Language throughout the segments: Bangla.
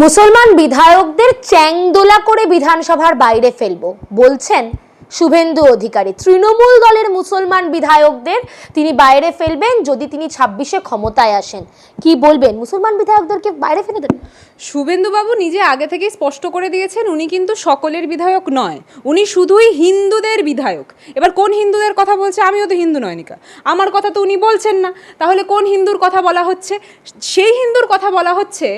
মুসলমান বিধায়কদের চ্যাংদোলা করে বিধানসভার বাইরে ফেলব, বলছেন শুভেন্দু অধিকারী। তৃণমূল দলের মুসলমান বিধায়কদের তিনি বাইরে ফেলবেন যদি তিনি ছাব্বিশে ক্ষমতায় আসেন। কি বলবেন? মুসলমান বিধায়কদেরকে বাইরে ফেলে দেবেন নিজে আগে থেকেই স্পষ্ট করে দিয়েছেন উনি কিন্তু সকলের বিধায়ক নয়। উনি শুধুই হিন্দুদের বিধায়ক। এবার কোন হিন্দুদের কথা বলছে? আমিও তো হিন্দু নয়নিকা আমার কথা তো উনি বলছেন না। তাহলে কোন হিন্দুর কথা বলা হচ্ছে? সেই হিন্দুর কথা বলা হচ্ছে,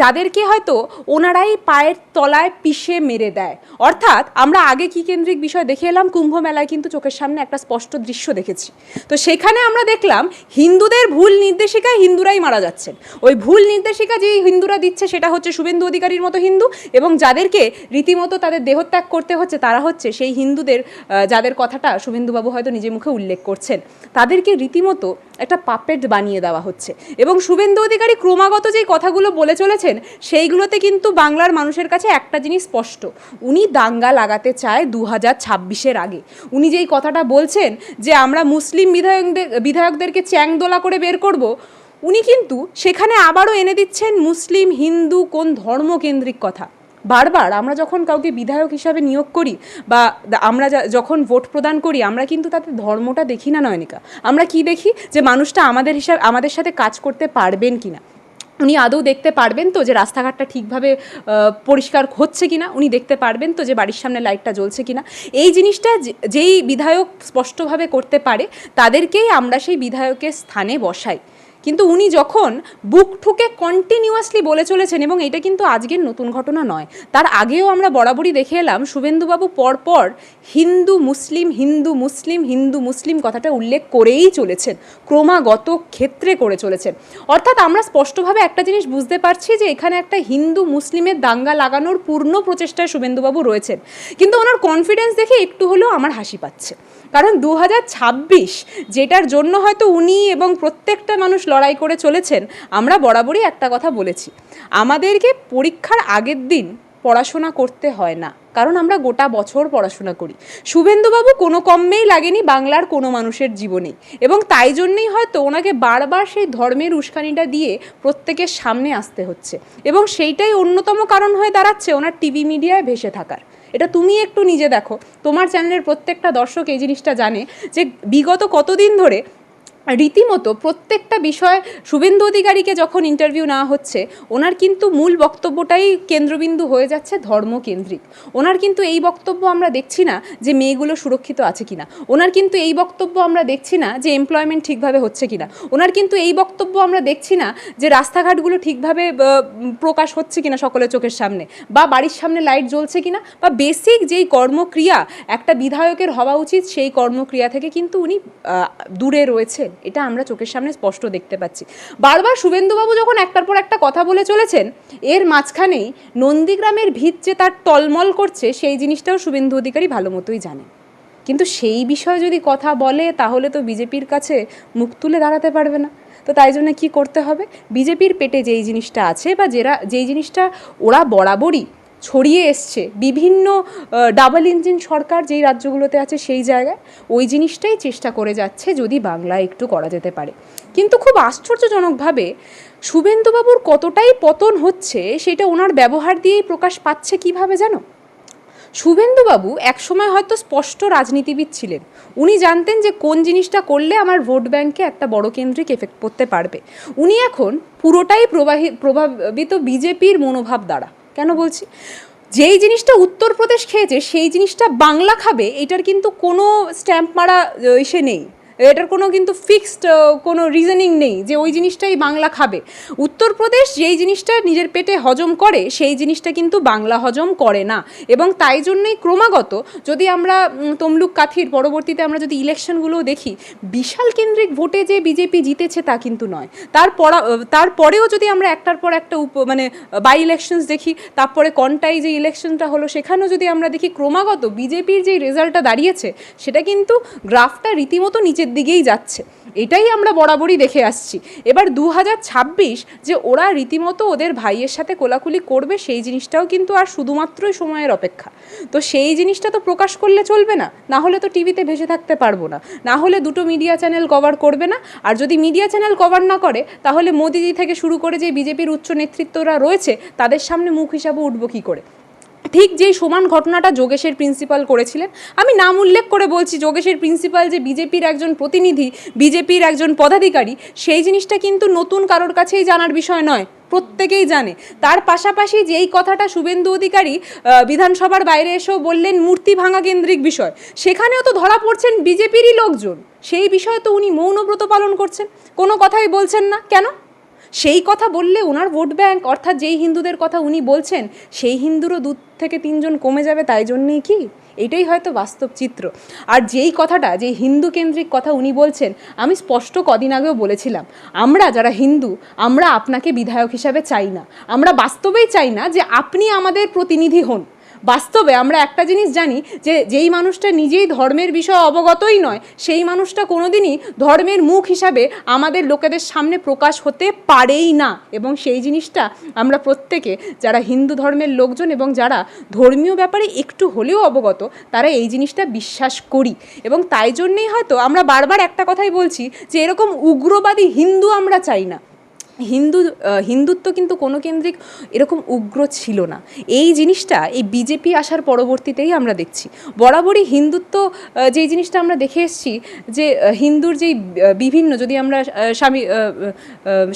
যাদেরকে হয়তো ওনারাই পায়ের তলায় পিষে মেরে দেয়। অর্থাৎ আমরা আগে কি কেন্দ্রিক বিষয় দেখে এলাম? কুম্ভ মেলায় কিন্তু চোখের সামনে একটা স্পষ্ট দৃশ্য দেখেছি। তো সেখানে আমরা দেখলাম, হিন্দুদের ভুল নির্দেশিকায় হিন্দুরাই মারা যাচ্ছেন। ওই ভুল নির্দেশিকা যে হিন্দুরা দিচ্ছে সেটা হচ্ছে শুভেন্দু অধিকারীর মতো হিন্দু এবং যাদেরকে রীতিমতো তাদের দেহত্যাগ করতে হচ্ছে, তারা হচ্ছে সেই হিন্দুদের যাদের কথাটা শুভেন্দুবাবু হয়তো নিজে মুখে উল্লেখ করছেন, তাদেরকে রীতিমতো একটা পাপেট বানিয়ে দেওয়া হচ্ছে। এবং শুভেন্দু অধিকারী ক্রমাগত যেই কথাগুলো বলে চলেছেন, সেইগুলোতে কিন্তু বাংলার মানুষের কাছে একটা জিনিস স্পষ্ট। উনি দাঙ্গা লাগাতে চায় দু হাজার ছাব্বিশের আগে। উনি যেই কথাটা বলছেন যে, আমরা মুসলিম বিধায়কদের, বিধায়কদেরকে চ্যাংদোলা করে বের করব উনি কিন্তু সেখানে আবারও এনে দিচ্ছেন মুসলিম, হিন্দু কোন ধর্মকেন্দ্রিক কথা। বারবার আমরা যখন কাউকে বিধায়ক হিসাবে নিয়োগ করি বা আমরা যখন ভোট প্রদান করি, আমরা কিন্তু তাতে ধর্মটা দেখি না নয়নিকা। আমরা কি দেখি? যে মানুষটা আমাদের হিসাব আমাদের সাথে কাজ করতে পারবেন কি না উনি আদৌ দেখতে পারবেন তো যে রাস্তাঘাটটা ঠিকভাবে পরিষ্কার হচ্ছে কিনা? উনি দেখতে পারবেন তো যে বাড়ির সামনে লাইটটা জ্বলছে কিনা? এই জিনিসটা যেই বিধায়ক স্পষ্টভাবে করতে পারে, তাদেরকেই আমরা সেই বিধায়কের স্থানে বসাই। কিন্তু উনি যখন বুক ঠুকে কন্টিনিউয়াসলি বলে চলেছেন, এবং এটা কিন্তু আজকের নতুন ঘটনা নয়, তার আগেও আমরা বরাবরই দেখে এলাম, শুভেন্দুবাবু পরপর হিন্দু মুসলিম হিন্দু মুসলিম হিন্দু মুসলিম কথাটা উল্লেখ করেই চলেছেন, ক্রমাগত ক্ষেত্রে করে চলেছেন। অর্থাৎ আমরা স্পষ্টভাবে একটা জিনিস বুঝতে পারছি যে এখানে একটা হিন্দু মুসলিমের দাঙ্গা লাগানোর পূর্ণ প্রচেষ্টায় শুভেন্দুবাবু রয়েছেন। কিন্তু ওনার কনফিডেন্স দেখে একটু হলেও আমার হাসি পাচ্ছে। কারণ দু হাজার ছাব্বিশ, যেটার জন্য হয়তো উনি এবং প্রত্যেকটা মানুষ লড়াই করে চলেছেন, আমরা বরাবরই একটা কথা বলেছি। আমাদেরকে পরীক্ষার আগের দিন পড়াশোনা করতে হয় না, কারণ আমরা গোটা বছর পড়াশোনা করি। শুভেন্দুবাবু কোনো কমেই লাগেনি বাংলার কোনো মানুষের জীবনেই এবং তাই জন্যেই হয়তো ওনাকে বারবার সেই ধর্মের উস্কানিটা দিয়ে প্রত্যেকের সামনে আসতে হচ্ছে এবং সেইটাই অন্যতম কারণ হয়ে দাঁড়াচ্ছে ওনার টিভি মিডিয়ায় ভেসে থাকার। এটা তুমি একটু নিজে দেখো, তোমার চ্যানেলের প্রত্যেকটা দর্শক এই জিনিসটা জানে যে বিগত কতদিন ধরে রীতিমতো প্রত্যেকটা বিষয় শুভেন্দু অধিকারীকে যখন ইন্টারভিউ নেওয়া হচ্ছে, ওনার কিন্তু মূল বক্তব্যটাই কেন্দ্রবিন্দু হয়ে যাচ্ছে ধর্মকেন্দ্রিক। ওনার কিন্তু এই বক্তব্য আমরা দেখছি না যে মেয়েগুলো সুরক্ষিত আছে কিনা। ওনার কিন্তু এই বক্তব্য আমরা দেখছি না যে এমপ্লয়মেন্ট ঠিকভাবে হচ্ছে কিনা। ওনার কিন্তু এই বক্তব্য আমরা দেখছি না যে রাস্তাঘাটগুলো ঠিকভাবে প্রকাশ হচ্ছে কিনা সকলের চোখের সামনে বা বাড়ির সামনে লাইট জ্বলছে কিনা বা বেসিক যেই কর্মক্রিয়া একটা বিধায়কের হওয়া উচিত, সেই কর্মক্রিয়া থেকে কিন্তু উনি দূরে রয়েছেন। এটা আমরা চোখের সামনে স্পষ্ট দেখতে পাচ্ছি। বারবার শুভেন্দুবাবু যখন একটার পর একটা কথা বলে চলেছেন, এর মাঝখানেই নন্দীগ্রামের ভিত যে তার টলমল করছে, সেই জিনিসটাও শুভেন্দু অধিকারী ভালো মতোই জানেন। কিন্তু সেই বিষয়ে যদি কথা বলে, তাহলে তো বিজেপির কাছে মুখ তুলে দাঁড়াতে পারবে না। তো তাই জন্য কী করতে হবে? বিজেপির পেটে যেই জিনিসটা আছে বা যেরা যেই জিনিসটা ওরা বরাবরই ছড়িয়ে এসছে। বিভিন্ন ডাবল ইঞ্জিন সরকার যেই রাজ্যগুলোতে আছে সেই জায়গায় ওই জিনিসটাই চেষ্টা করে যাচ্ছে যদি বাংলায় একটু করা যেতে পারে। কিন্তু খুব আশ্চর্যজনকভাবে শুভেন্দুবাবুর কতটাই পতন হচ্ছে সেটা ওনার ব্যবহার দিয়েই প্রকাশ পাচ্ছে কীভাবে জানো? শুভেন্দুবাবু একসময় হয়তো স্পষ্ট রাজনীতিবিদ ছিলেন। উনি জানতেন যে কোন জিনিসটা করলে আমার ভোট ব্যাংকে একটা বড় কেন্দ্রিক এফেক্ট পড়তে পারবে। উনি এখন পুরোটাই প্রবাহী, প্রভাবিত বিজেপির মনোভাব দ্বারা। কেন বলছি? যেই জিনিসটা উত্তরপ্রদেশ খেয়েছে, সেই জিনিসটা বাংলা খাবে, এটার কিন্তু কোনো স্ট্যাম্প মারা ইসে নেই। এটার কোনো কিন্তু ফিক্সড কোনো রিজনিং নেই যে ওই জিনিসটাই বাংলা খাবে। উত্তরপ্রদেশ যেই জিনিসটা নিজের পেটে হজম করে, সেই জিনিসটা কিন্তু বাংলা হজম করে না। এবং তাই জন্যই ক্রমাগত যদি আমরা তমলুক কাথির পরবর্তীতে আমরা যদি ইলেকশনগুলোও দেখি, বিশাল কেন্দ্রিক ভোটে যে বিজেপি জিতেছে তা কিন্তু নয়। তারপর তারপরেও যদি আমরা একটার পর একটা উপ মানে বাই ইলেকশনস দেখি, তারপরে কন্টাই যে ইলেকশনটা হলো, সেখানেও যদি আমরা দেখি ক্রমাগত বিজেপির যে রেজাল্টটা দাঁড়িয়েছে, সেটা কিন্তু গ্রাফটা রীতিমতো নিচের নিচের দিকেই যাচ্ছে। এটাই আমরা বরাবরই দেখে আসছি। এবার দু যে ওরা রীতিমতো ওদের ভাইয়ের সাথে কোলাকুলি করবে, সেই জিনিসটাও কিন্তু আর শুধুমাত্রই সময়ের অপেক্ষা। তো সেই জিনিসটা তো প্রকাশ করলে চলবে না না হলে তো টিভিতে ভেসে থাকতে পারব না। না হলে দুটো মিডিয়া চ্যানেল কভার করবে না। আর যদি মিডিয়া চ্যানেল কভার না করে, তাহলে মোদিজি থেকে শুরু করে যে বিজেপির উচ্চ নেতৃত্বরা রয়েছে, তাদের সামনে মুখ হিসাবে উঠবো কী করে? ঠিক যেই সমান ঘটনাটা যোগেশের প্রিন্সিপাল করেছিলেন, আমি নাম উল্লেখ করে বলছি, যোগেশের প্রিন্সিপাল যে বিজেপির একজন প্রতিনিধি, বিজেপির একজন পদাধিকারী, সেই জিনিসটা কিন্তু নতুন কারোর কাছেই জানার বিষয় নয়, প্রত্যেকেই জানে। তার পাশাপাশি যেই কথাটা শুভেন্দু অধিকারী বিধানসভার বাইরে এসেও বললেন, মূর্তি ভাঙা কেন্দ্রিক বিষয়, সেখানেও তো ধরা পড়ছেন বিজেপিরই লোকজন, সেই বিষয়ে তো উনি মৌনব্রত পালন করছেন, কোনো কথাই বলছেন না, কেন? সেই কথা বললে ওনার ভোট ব্যাংক অর্থাৎ যেই হিন্দুদের কথা উনি বলছেন, সেই হিন্দুরও দু থেকে তিনজন কমে যাবে তাই জন্যেই কি? এটাই হয়তো বাস্তব চিত্র। আর যেই কথাটা, যেই হিন্দু কেন্দ্রিক কথা উনি বলছেন, আমি স্পষ্ট কদিন আগেও বলেছিলাম, আমরা যারা হিন্দু, আমরা আপনাকে বিধায়ক হিসাবে চাই না। আমরা বাস্তবেই চাই না যে আপনি আমাদের প্রতিনিধি হন। বাস্তবে আমরা একটা জিনিস জানি যে যেই মানুষটা নিজেই ধর্মের বিষয়ে অবগতই নয়, সেই মানুষটা কোনোদিনই ধর্মের মুখ হিসাবে আমাদের লোকেদের সামনে প্রকাশ হতে পারেই না। এবং সেই জিনিসটা আমরা প্রত্যেকে, যারা হিন্দু ধর্মের লোকজন এবং যারা ধর্মীয় ব্যাপারে একটু হলেও অবগত, তারা এই জিনিসটা বিশ্বাস করি। এবং তাই জন্যেই হয়তো আমরা বারবার একটা কথাই বলছি যে এরকম উগ্রবাদী হিন্দু আমরা চাই না। হিন্দু হিন্দুত্ব কিন্তু কোনো কেন্দ্রিক এরকম উগ্র ছিল না। এই জিনিসটা, এই বিজেপি আসার পরবর্তীতেই আমরা দেখছি। বরাবরই হিন্দুত্ব যেই জিনিসটা আমরা দেখে এসছি যে হিন্দুর যেই বিভিন্ন যদি আমরা স্বামী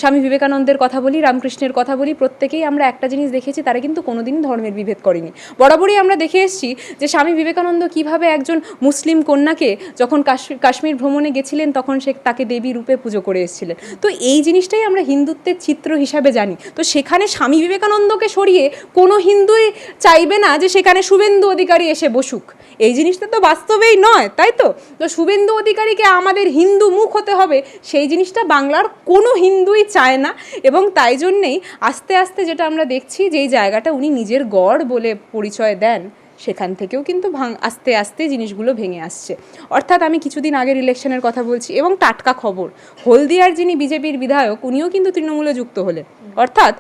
স্বামী বিবেকানন্দের কথা বলি, রামকৃষ্ণের কথা বলি, প্রত্যেকেই আমরা একটা জিনিস দেখেছি, তারা কিন্তু কোনোদিনই ধর্মের বিভেদ করেনি। বরাবরই আমরা দেখে এসছি যে, স্বামী বিবেকানন্দ কীভাবে একজন মুসলিম কন্যাকে যখন কাশ্মীর ভ্রমণে গেছিলেন, তখন সে তাকে দেবী রূপে পুজো করে এসেছিলেন। তো এই জিনিসটাই আমরা হিন্দুত্বের চিত্র হিসাবে জানি। তো সেখানে স্বামী বিবেকানন্দকে সরিয়ে কোনো হিন্দুই চাইবে না যে সেখানে শুভেন্দু অধিকারী এসে বসুক। এই জিনিসটা তো বাস্তবেই নয়, তাই তো? তো শুভেন্দু অধিকারীকে আমাদের হিন্দু মুখ হতে হবে, সেই জিনিসটা বাংলার কোনো হিন্দুই চায় না এবং তাই জন্যেই আস্তে আস্তে যেটা আমরা দেখছি যেই জায়গাটা উনি নিজের গড় বলে পরিচয় দেন। সেখান থেকেও কিন্তু ভাঙ, আস্তে আস্তে জিনিসগুলো ভেঙে আসছে। অর্থাৎ আমি কিছুদিন আগের ইলেকশনের কথা বলছি এবং টাটকা খবর। হলদিয়ার যিনি বিজেপির বিধায়ক, উনিও কিন্তু তৃণমূলে যুক্ত হলেন। অর্থাৎ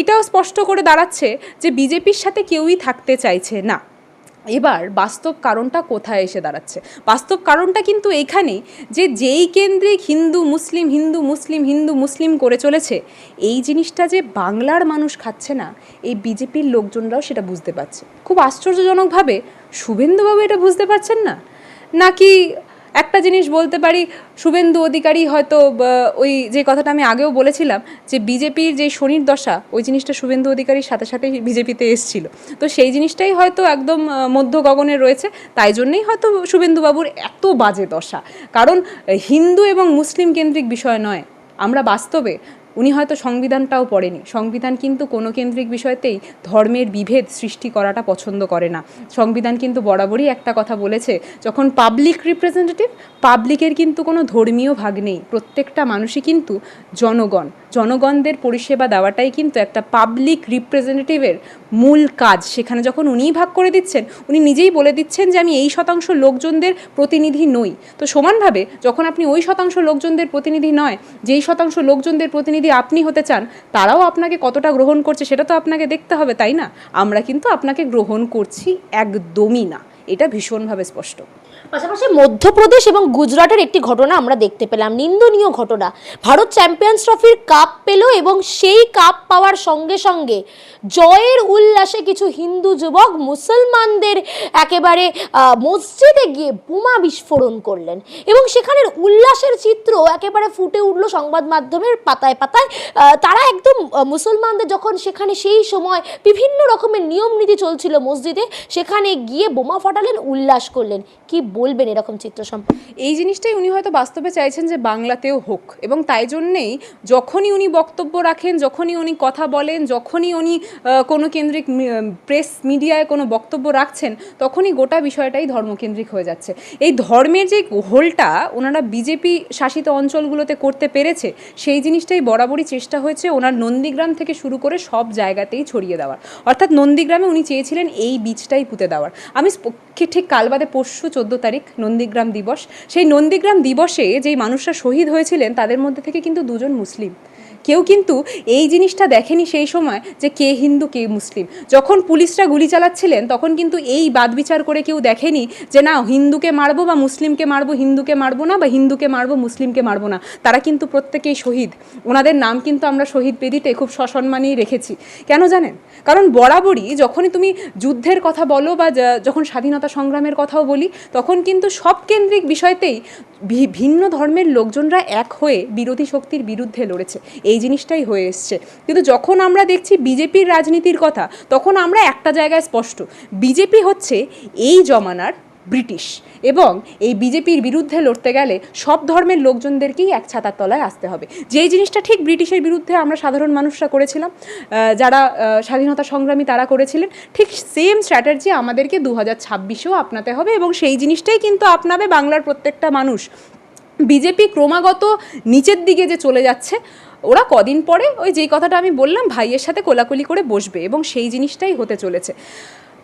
এটাও স্পষ্ট করে দাঁড়াচ্ছে যে বিজেপির সাথে কেউই থাকতে চাইছে না। এবার বাস্তব কারণটা কোথায় এসে দাঁড়াচ্ছে? বাস্তব কারণটা কিন্তু এখানে যে যেই কেন্দ্রিক হিন্দু, মুসলিম হিন্দু মুসলিম হিন্দু, মুসলিম করে চলেছে, এই জিনিসটা যে বাংলার মানুষ খাচ্ছে না, এই বিজেপির লোকজনরাও সেটা বুঝতে পারছে। খুব আশ্চর্যজনকভাবে শুভেন্দুবাবু এটা বুঝতে পারছেন না? নাকি একটা জিনিস বলতে পারি, শুভেন্দু অধিকারী হয়তো ওই যে কথাটা আমি আগেও বলেছিলাম যে বিজেপির যে শনির দশা, ওই জিনিসটা শুভেন্দু অধিকারীর সাথে সাথেই বিজেপিতে এসছিল। তো সেই জিনিসটাই হয়তো একদম মধ্য গগনে রয়েছে, তাই জন্যই হয়তো শুভেন্দুবাবুর এত বাজে দশা। কারণ হিন্দু এবং মুসলিম কেন্দ্রিক বিষয় নয়, আমরা বাস্তবে উনি হয়তো সংবিধানটাও পড়েনি। সংবিধান কিন্তু কোনো কেন্দ্রিক বিষয়তেই ধর্মের বিভেদ সৃষ্টি করাটা পছন্দ করে না। সংবিধান কিন্তু বরাবরই একটা কথা বলেছে, যখন পাবলিক রিপ্রেজেন্টেটিভ পাবলিকের কিন্তু কোনো ধর্মীয় ভাগ নেই। প্রত্যেকটা মানুষই কিন্তু জনগণ। জনগণদের পরিষেবা দেওয়াটাই কিন্তু একটা পাবলিক রিপ্রেজেন্টেটিভের মূল কাজ। সেখানে যখন উনিই ভাগ করে দিচ্ছেন, উনি নিজেই বলে দিচ্ছেন যে আমি এই শতাংশ লোকজনদের প্রতিনিধি নই। তো সমানভাবে যখন আপনি ওই শতাংশ লোকজনদের প্রতিনিধি নয়, যেই শতাংশ লোকজনদের প্রতিনিধি আপনি হতে চান, তারাও আপনাকে কতটা গ্রহণ করছে সেটা তো আপনাকে দেখতে হবে, তাই না? আমরা কিন্তু আপনাকে গ্রহণ করছি একদমই না। এটা ভীষণভাবে স্পষ্ট। পাশাপাশি মধ্যপ্রদেশ এবং গুজরাটের একটি ঘটনা আমরা দেখতে পেলাম। নিন্দনীয় ঘটনা। ভারত চ্যাম্পিয়ন্স ট্রফির কাপ পেল এবং সেই কাপ পাওয়ার সঙ্গে সঙ্গে জয়ের উল্লাসে কিছু হিন্দু যুবক মুসলমানদের একেবারে মসজিদে গিয়ে বোমা বিস্ফোরণ করলেন এবং সেখানের উল্লাসের চিত্র একেবারে ফুটে উঠল সংবাদ মাধ্যমের পাতায় পাতায়। তারা একদম মুসলমানদের যখন সেখানে সেই সময় বিভিন্ন রকমের নিয়ম নীতি চলছিল মসজিদে, সেখানে গিয়ে বোমা ফাটালেন, উল্লাস করলেন। কি বলবেন এরকম চিত্র সম্পর্কে এই জিনিসটাই উনি হয়তো বাস্তবে চাইছেন যে বাংলাতেও হোক। এবং তাই জন্যেই যখনই উনি বক্তব্য রাখেন, যখনই উনি কথা বলেন, যখনই উনি কোনো কেন্দ্রিক প্রেস মিডিয়ায় কোনো বক্তব্য রাখছেন, তখনই গোটা বিষয়টাই ধর্মকেন্দ্রিক হয়ে যাচ্ছে। এই ধর্মের যে হোলটা ওনারা বিজেপি শাসিত অঞ্চলগুলোতে করতে পেরেছে, সেই জিনিসটাই বরাবরই চেষ্টা হয়েছে ওনার নন্দীগ্রাম থেকে শুরু করে সব জায়গাতেই ছড়িয়ে দেওয়ার। অর্থাৎ নন্দীগ্রামে উনি চেয়েছিলেন এই বীজটাই পুঁতে দেওয়ার। আমি ঠিক কাল বাদে পরশু চোদ্দ তারিখ, নন্দীগ্রাম দিবস। সেই নন্দীগ্রাম দিবসে যেই মানুষরা শহীদ হয়েছিলেন, তাদের মধ্যে থেকে কিন্তু দুজন মুসলিম। কেউ কিন্তু এই জিনিসটা দেখেনি সেই সময় যে কে হিন্দু, কে মুসলিম। যখন পুলিশরা গুলি চালাচ্ছিলেন, তখন কিন্তু এই বাদ বিচার করে কেউ দেখেনি যে না, হিন্দুকে মারবো বা মুসলিমকে মারবো, হিন্দুকে মারবো না বা হিন্দুকে মারবো, মুসলিমকে মারবো না। তারা কিন্তু প্রত্যেকেই শহীদ। ওনাদের নাম কিন্তু আমরা শহীদ বেদিতে খুব সসম্মানেই রেখেছি। কেন জানেন? কারণ বরাবরই যখনই তুমি যুদ্ধের কথা বলো বা যখন স্বাধীনতা সংগ্রামের কথাও বলি, তখন কিন্তু সব কেন্দ্রিক বিষয়তেই ভিন্ন ধর্মের লোকজনরা এক হয়ে বিরোধী শক্তির বিরুদ্ধে লড়েছে। এই জিনিসটাই হয়ে এসছে। কিন্তু যখন আমরা দেখছি বিজেপির রাজনীতির কথা, তখন আমরা একটা জায়গায় স্পষ্ট। বিজেপি হচ্ছে এই জমানার ব্রিটিশ এবং এই বিজেপির বিরুদ্ধে লড়তে গেলে সব ধর্মের লোকজনদেরকেই এক ছাতার তলায় আসতে হবে। যেই জিনিসটা ঠিক ব্রিটিশের বিরুদ্ধে আমরা সাধারণ মানুষরা করেছিলাম যারা স্বাধীনতা সংগ্রামী তারা করেছিলেন, ঠিক সেম স্ট্র্যাটার্জি আমাদেরকে দু হাজার ছাব্বিশেও আপনাতে হবে এবং সেই জিনিসটাই কিন্তু আপনাবে বাংলার প্রত্যেকটা মানুষ। বিজেপি ক্রমাগত নিচের দিকে যে চলে যাচ্ছে ওরা কদিন পরে ওই যেই কথাটা আমি বললাম, ভাইয়ের সাথে কোলাকুলি করে বসবে এবং সেই জিনিসটাই হতে চলেছে।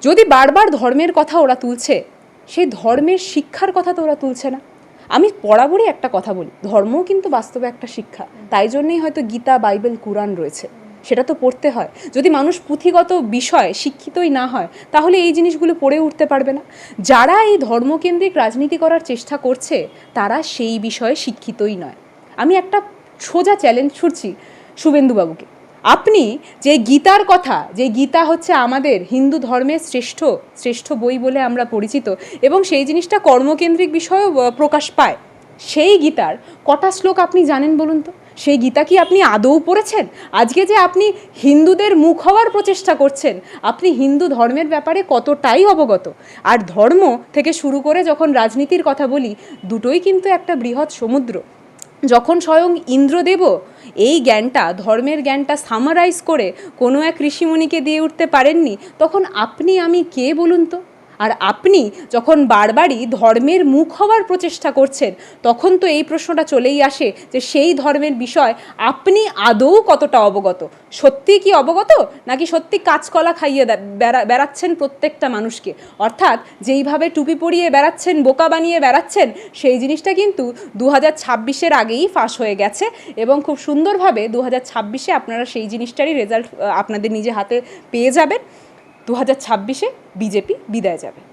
যদি বারবার ধর্মের কথা ওরা তুলছে, সেই ধর্মের শিক্ষার কথা তো ওরা তুলছে না। আমি বরাবরই একটা কথা বলি, ধর্মও কিন্তু বাস্তবে একটা শিক্ষা। তাই জন্যই হয়তো গীতা, বাইবেল, কুরআন রয়েছে। সেটা তো পড়তে হয়। যদি মানুষ পুঁথিগত বিষয় শিক্ষিতই না হয়, তাহলে এই জিনিসগুলো পড়ে উঠতে পারবে না। যারা এই ধর্মকেন্দ্রিক রাজনীতি করার চেষ্টা করছে, তারা সেই বিষয়ে শিক্ষিতই নয়। আমি একটা সোজা চ্যালেঞ্জ ছুড়ছি শুভেন্দুবাবুকে। আপনি যে গীতার কথা, যে গীতা হচ্ছে আমাদের হিন্দু ধর্মের শ্রেষ্ঠ শ্রেষ্ঠ বই বলে আমরা পরিচিত এবং সেই জিনিসটা কর্মকেন্দ্রিক বিষয়েও প্রকাশ পায়, সেই গীতার কটা শ্লোক আপনি জানেন বলুন তো? সেই গীতা কি আপনি আদৌ পড়েছেন? আজকে যে আপনি হিন্দুদের মুখ হওয়ার প্রচেষ্টা করছেন, আপনি হিন্দু ধর্মের ব্যাপারে কতটাই অবগত? আর ধর্ম থেকে শুরু করে যখন রাজনীতির কথা বলি, দুটোই কিন্তু একটা বৃহৎ সমুদ্র। যখন স্বয়ং ইন্দ্রদেব এই জ্ঞানটা, ধর্মের জ্ঞানটা সামারাইজ করে কোনো এক ঋষিমুনিকে দিয়ে উঠতে পারেননি, তখন আপনি, আমি কে বলুন তো? আর আপনি যখন বারবারই ধর্মের মুখ হওয়ার প্রচেষ্টা করছেন, তখন তো এই প্রশ্নটা চলেই আসে যে সেই ধর্মের বিষয় আপনি আদৌ কতটা অবগত? সত্যি কি অবগত? নাকি সত্যি কাঁচকলা খাইয়ে বেড়া- বেড়াচ্ছেন প্রত্যেকটা মানুষকে? অর্থাৎ যেইভাবে টুপি পরিয়ে বেড়াচ্ছেন, বোকা বানিয়ে বেড়াচ্ছেন, সেই জিনিসটা কিন্তু দু হাজার ছাব্বিশের আগেই ফাঁস হয়ে গেছে এবং খুব সুন্দরভাবে দু হাজার ছাব্বিশে আপনারা সেই জিনিসটারই রেজাল্ট আপনাদের নিজে হাতে পেয়ে যাবেন। দু হাজার ছাব্বিশে বিজেপি বিদায় যাবে।